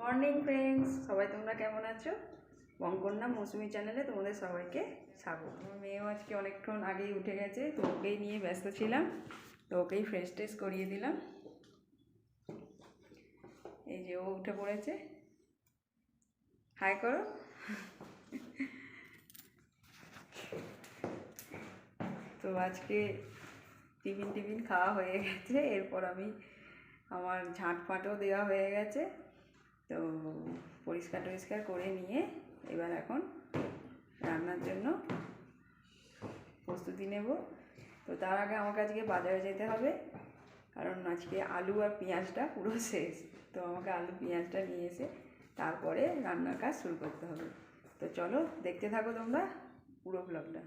Morning friends সবাই তোমরা কেমন আছো? বঙ্কন্যা মৌসুমি চ্যানেলে তোমাদের সবাইকে স্বাগত। আমার মেয়েও আজকে অনেকক্ষণ আগেই উঠে গেছে, তো ওকেই নিয়ে ব্যস্ত ছিলাম, তো ওকেই ফ্রেশ ট্রেশ করিয়ে দিলাম। এই যে ও উঠে পড়েছে। হাই করো। তো আজকে টিফিন টিফিন খাওয়া হয়ে গেছে, এরপর আমি আমার ঝাঁটফাটও দেওয়া হয়ে গেছে। তো পরিষ্কার টরিষ্কার করে নিয়ে এবার এখন রান্নার জন্য প্রস্তুতি নেব। তো তার আগে আমাকে আজকে বাজারে যেতে হবে, কারণ আজকে আলু আর পেঁয়াজটা পুরো শেষ। তো আমাকে আলু পেঁয়াজটা নিয়ে এসে তারপরে রান্নার কাজ শুরু করতে হবে। তো চলো দেখতে থাকো তোমরা পুরো ব্লগটা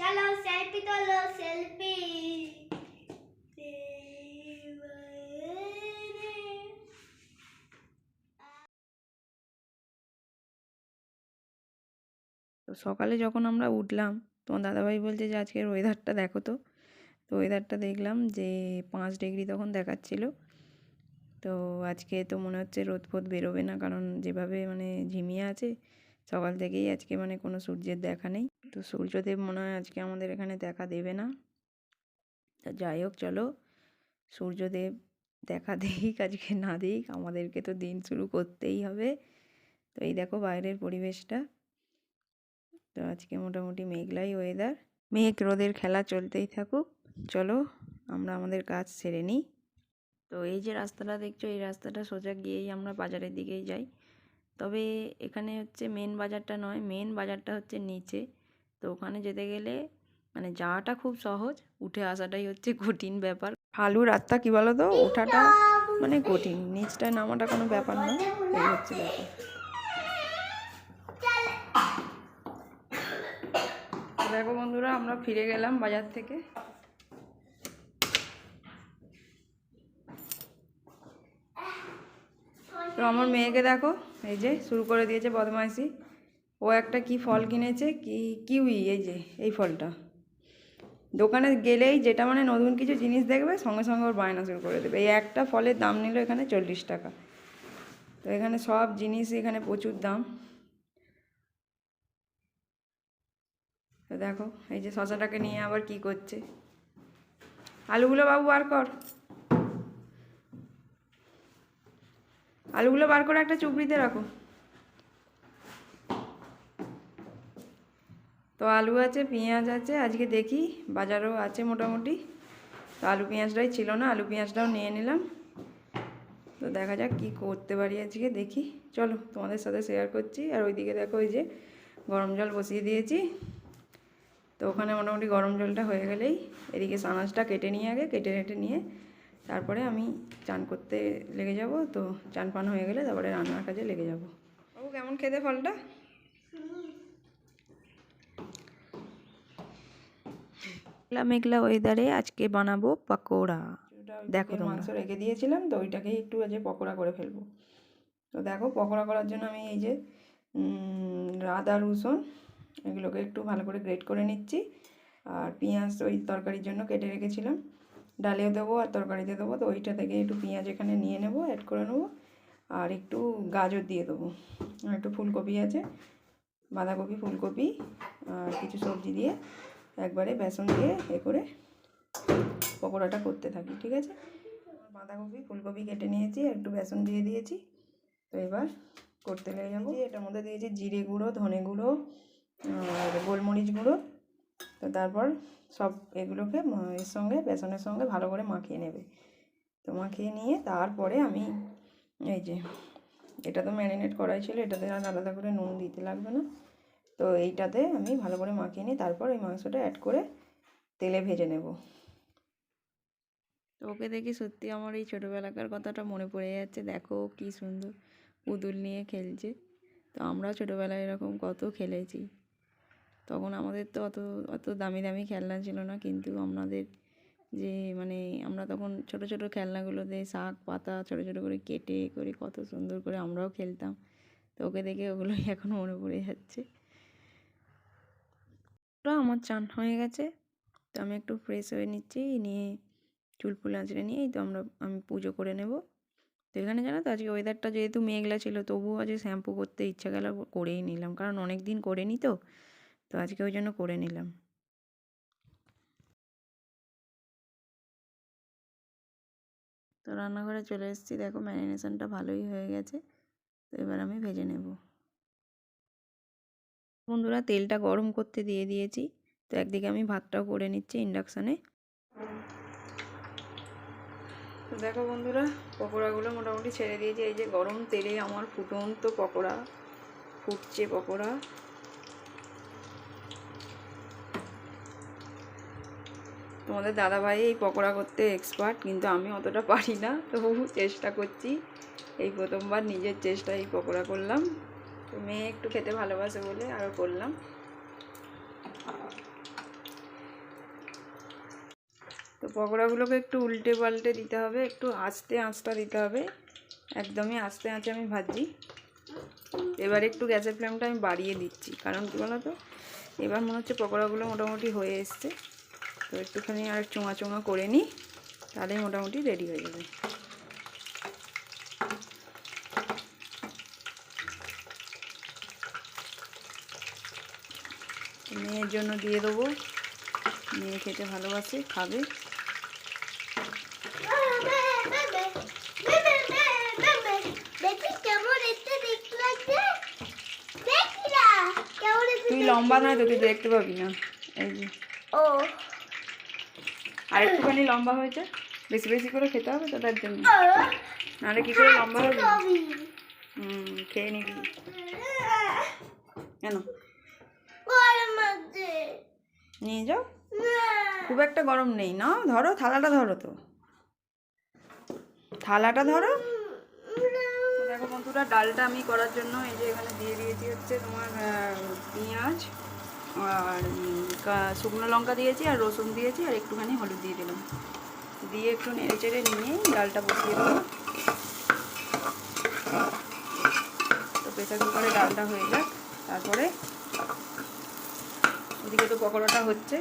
চলো সেলফি তোলো সেলফি তো সকালে যখন আমরা উঠলাম, তোমার দাদাভাই বলছে যে, আজকের ওয়েদারটা দেখো তো। তো ওয়েদারটা দেখলাম যে, পাঁচ ডিগ্রি তখন দেখাচ্ছিল। তো আজকে তো মনে হচ্ছে রোদ ফোদ বেরোবে না, কারণ যেভাবে মানে ঝিমিয়ে আছে, সকাল থেকেই আজকে মানে কোনো সূর্যের দেখা নেই। তো সূর্যদেব মনে হয় আজকে আমাদের এখানে দেখা দেবে না। তা যাই হোক, চলো সূর্যদেব দেখা দিক আজকে না দিক আমাদেরকে তো দিন শুরু করতেই হবে। তো এই দেখো বাইরের পরিবেশটা। তো আজকে মোটামুটি মেঘলাই ওয়েদার মেঘ রোদের খেলা চলতেই থাকুক। চলো, আমরা আমাদের কাজ সেরে নিই। তো এই যে রাস্তাটা দেখছ, এই রাস্তাটা সোজা গিয়েই আমরা বাজারের দিকেই যাই। তবে এখানে হচ্ছে মেন বাজারটা নয় মেন বাজারটা হচ্ছে নিচে। তো ওখানে যেতে গেলে মানে যাওয়াটা খুব সহজ, উঠে আসাটাই হচ্ছে কঠিন ব্যাপার। ফালু রাস্তা কী বলো তো ওঠাটা মানে কঠিন নিচটায় নামাটা কোনো ব্যাপার না, এই হচ্ছে ব্যাপার। দেখো বন্ধুরা, আমরা ফিরে গেলাম বাজার থেকে। তো আমার মেয়েকে দেখো, এই যে শুরু করে দিয়েছে বদমাইশি। ও একটা কি ফল কিনেছে? কি, কিউই, এই যে, এই ফলটা। দোকানে গেলেই যেটা মানে নতুন কিছু জিনিস দেখবে, সঙ্গে সঙ্গে ওর বায়না শুরু করে দেবে। এই একটা ফলের দাম নিল এখানে চল্লিশ টাকা। তো এখানে সব জিনিস এখানে প্রচুর দাম। তো দেখো, এই যে শশাটাকে নিয়ে আবার কি করছে? আলুগুলো বাবু বার কর। আলুগুলো বার করে একটা চুপড়িতে রাখো। তো আলু আছে, পেঁয়াজ আছে, আজকে দেখি বাজারও আছে মোটামুটি। তো আলু পেঁয়াজটাই ছিল না, আলু পেঁয়াজটাও নিয়ে নিলাম। তো দেখা যাক কী করতে পারি আজকে, দেখি। চলো তোমাদের সাথে শেয়ার করছি। আর ওইদিকে দেখো ওই যে গরম জল বসিয়ে দিয়েছি। তো ওখানে মোটামুটি গরম জলটা হয়ে গেলেই এদিকে সানাজটা কেটে নিয়ে আগে কেটে কেটে নিয়ে তারপরে আমি চান করতে লেগে যাব। তো চান পান হয়ে গেলে তারপরে রান্নার কাজে লেগে যাব। বাবু কেমন খেতে ফলটা? মেঘলা মেঘলা ওয়েদারে আজকে বানাবো পকোড়া। দেখো মাংস রেখে দিয়েছিলাম তো ওইটাকেই একটু আজ পকোড়া করে ফেলব। তো দেখো পকোড়া করার জন্য আমি এই যে আদা রসুন এগুলোকে একটু ভালো করে গ্রেট করে নিচ্ছি। আর পেঁয়াজ ওই তরকারির জন্য কেটে রেখেছিলাম। ডালেও দেবো আর তরকারিতে দেবো তো ওইটা থেকে একটু পেঁয়াজ এখানে নিয়ে নেব অ্যাড করে নেব। আর একটু গাজর দিয়ে দেবো। আর একটু ফুলকপি আছে বাঁধাকপি ফুলকপি আর কিছু সবজি দিয়ে একবারে বেসন দিয়ে এ করে পকোড়াটা করতে থাকি ঠিক আছে? বাঁধাকপি ফুলকপি কেটে নিয়েছি একটু বেসন দিয়ে দিয়েছি। তো এবার করতে লেগে যাব এটার মধ্যে দিয়েছি জিরে গুঁড়ো ধনে গুঁড়ো আর গোলমরিচ গুঁড়ো, তো তারপর সব এগুলোকে এর সঙ্গে, বেসনের সঙ্গে ভালো করে মাখিয়ে নেবে। তো মাখিয়ে নিয়ে তারপরে আমি এই যে, এটা তো ম্যারিনেট করাই ছিল, এটাতে আর আলাদা করে নুন দিতে লাগবে না। তো এইটাতে আমি ভালো করে মাখিয়ে নিই তারপর ওই মাংসটা অ্যাড করে তেলে ভেজে নেব। তো ওকে দেখি সত্যি আমার এই ছোটোবেলাকার কথাটা মনে পড়ে যাচ্ছে, দেখো কি সুন্দর পুতুল নিয়ে খেলছে। তো আমরাও ছোটোবেলায় এরকম কত খেলেছি। তখন আমাদের তো অত অত দামি দামি খেলনা ছিল না, কিন্তু আমাদের যে মানে আমরা তখন ছোট ছোট খেলনাগুলোতে শাক, পাতা ছোট ছোট করে কেটে করে কত সুন্দর করে আমরাও খেলতাম। তো ওকে দেখে ওগুলোই এখন মনে পড়ে যাচ্ছে। তো আমার চান হয়ে গেছে। তো আমি একটু ফ্রেশ হয়ে নিচ্ছি, নিয়ে চুল ফুল আঁচড়ে নিয়ে তো আমরা, আমি পুজো করে নেব। তো এখানে জানো তো, আজকে ওয়েদারটা যেহেতু মেঘলা ছিল, তবুও আজকে শ্যাম্পু করতে ইচ্ছা গেল, করেই নিলাম। কারণ অনেক দিন করিনি তো। তো আজকে ওই জন্য করে নিলাম। তো রান্নাঘরে চলে এসেছি। দেখো ম্যারিনেশনটা ভালোই হয়ে গেছে। তো এবার আমি ভেজে নেব। বন্ধুরা, তেলটা গরম করতে দিয়ে দিয়েছি। তো একদিকে আমি ভাতটাও করে নিচ্ছি ইন্ডাকশানে। তো দেখো বন্ধুরা, পকোড়াগুলো মোটামুটি ছেড়ে দিয়েছি। এই যে গরম তেলে আমার ফুটন্ত পকোড়া, ফুটছে পকোড়া। তোমাদের দাদাভাই এই পকোড়া করতে এক্সপার্ট কিন্তু আমি অতটা পারি না। তবু চেষ্টা করছি। এই প্রথমবার নিজের চেষ্টায় এই পকোড়া করলাম। তো মেয়ে একটু খেতে ভালোবাসে বলে আরও করলাম। তো পকোড়াগুলোকে একটু উল্টে পাল্টে দিতে হবে, একটু আস্তে আঁচটা দিতে হবে। একদমই আস্তে আঁচে আমি ভাজি এবার একটু গ্যাসের ফ্লেমটা আমি বাড়িয়ে দিচ্ছি। কারণ কী বলো তো এবার মনে হচ্ছে পকোড়াগুলো মোটামুটি হয়ে এসছে। তো একটুখানি আর চোঙা চোঙা করে নিই, তাহলে মোটামুটি রেডি হয়ে যাবে। মেয়ের জন্য দিয়ে দেবো। মেয়ে খেতে ভালোবাসে, খাবে। তুই লম্বা নয় তো, তুই দেখতে পাবি না। এই যে। ও। আর একটুখানি লম্বা হয়েছে। বেশি বেশি করে খেতে হবে তো তার জন্য। নাহলে কী করে লম্বা হবে? হুম, খেয়ে নিবি। কেন? নিয়ে যাও। খুব একটা গরম নেই, না? ধরো, থালাটা ধরো তো। থালাটা ধরো। দেখো বন্ধুরা, ডালটা আমি করার জন্য এই যে এখানে দিয়ে দিয়েছি হচ্ছে তোমার পেঁয়াজ। শুকনো লঙ্কা দিয়েছি আর রসুন দিয়েছি আর একটুখানি হলুদ দিয়ে দিলাম। দিয়ে একটু নেড়ে চেড়ে নিয়ে ডালটা বসিয়ে দেবো তো প্রেসার কুকারে ডালটা হয়ে যাক, তারপরে ওদিকে তো পকোড়াটা হচ্ছে।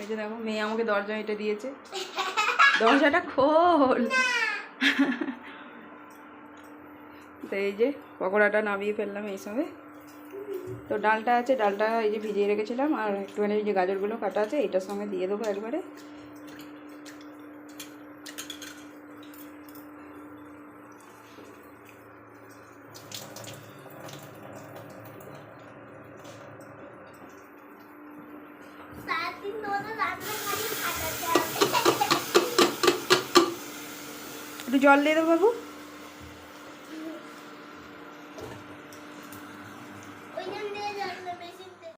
এই যে দেখো, মেয়ে আমাকে দরজা এটা দিয়েছে। দরজাটা খোল। তো এই যে পকোড়াটা নামিয়ে ফেললাম এই সময়। তো ডালটা আছে ডালটা এই যে ভিজিয়ে রেখেছিলাম আর একটুখানি এই যে গাজরগুলো কাটা আছে এটার সঙ্গে দিয়ে দেবো একবারে। একটু জল দিয়ে দেবো বাবু ওইখান দিয়ে জানলে মেশিন থেকে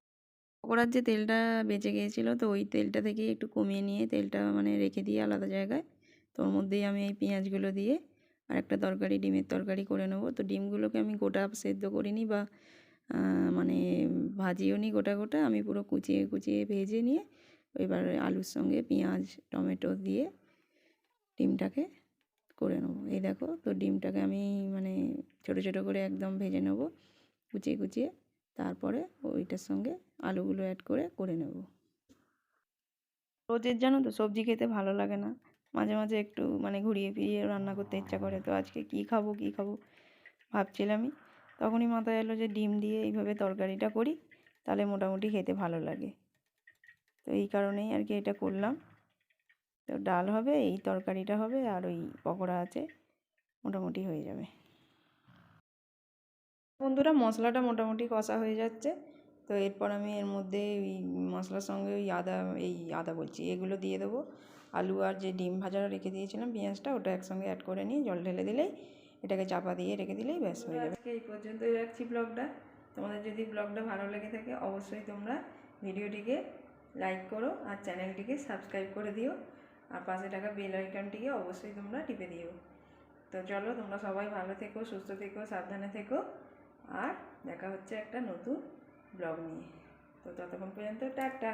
পকোড়ার যে তেলটা বেঁচে গিয়েছিল, তো ওই তেলটা থেকে একটু কমিয়ে নিয়ে তেলটা মানে রেখে দিয়ে আলাদা জায়গায় তো ওর মধ্যেই আমি এই পেঁয়াজগুলো দিয়ে আর একটা তরকারি, ডিমের তরকারি করে নেব। তো ডিমগুলোকে আমি গোটা সেদ্ধ করিনি বা মানে ভাজিও নি গোটা গোটা, আমি পুরো কুচিয়ে কুচিয়ে ভেজে নিয়ে এবার আলুর সঙ্গে পেঁয়াজ, টমেটো দিয়ে ডিমটাকে করে নেব। এই দেখো, তো ডিমটাকে আমি মানে ছোটো ছোটো করে একদম ভেজে নেব, কুচিয়ে কুচিয়ে। তারপরে ওইটার সঙ্গে আলুগুলো অ্যাড করে করে নেব। রোজের জানো তো, সবজি খেতে ভালো লাগে না। মাঝে মাঝে একটু মানে ঘুরিয়ে ফিরিয়ে রান্না করতে ইচ্ছা করে। তো আজকে কি খাব কি খাব ভাবছিলামই তখনই মাথায় এলো যে ডিম দিয়ে এইভাবে তরকারিটা করি, তাহলে মোটামুটি খেতে ভালো লাগে। তো এই কারণেই আর কি এটা করলাম। তো ডাল হবে, এই তরকারিটা হবে, আর ওই পকোড়া আছে, মোটামুটি হয়ে যাবে। বন্ধুরা মশলাটা মোটামুটি কষা হয়ে যাচ্ছে। তো এরপর আমি এর মধ্যে ওই মশলার সঙ্গে ওই আদা, এই আদা বলছি, এগুলো দিয়ে দেবো। আলু আর যে ডিম ভাজাটা রেখে দিয়েছিলাম পেঁয়াজটা, ওটা একসঙ্গে অ্যাড করে নিয়ে জল ঢেলে দিলেই এটাকে চাপা দিয়ে রেখে দিলেই ব্যাস হয়ে যাবে। আজকে এই পর্যন্তই রাখছি ব্লগটা। তোমাদের যদি ব্লগটা ভালো লেগে থাকে অবশ্যই তোমরা ভিডিওটিকে লাইক করো আর চ্যানেলটিকে সাবস্ক্রাইব করে দিও। আর পাশে থাকা বেল আইকনটিকে অবশ্যই তোমরা টিপে দিও। তো চলো, তোমরা সবাই ভালো থেকো, সুস্থ থেকো, সাবধানে থেকো। আর দেখা হচ্ছে একটা নতুন ব্লগ নিয়ে। তো ততক্ষণ পর্যন্ত টাটা।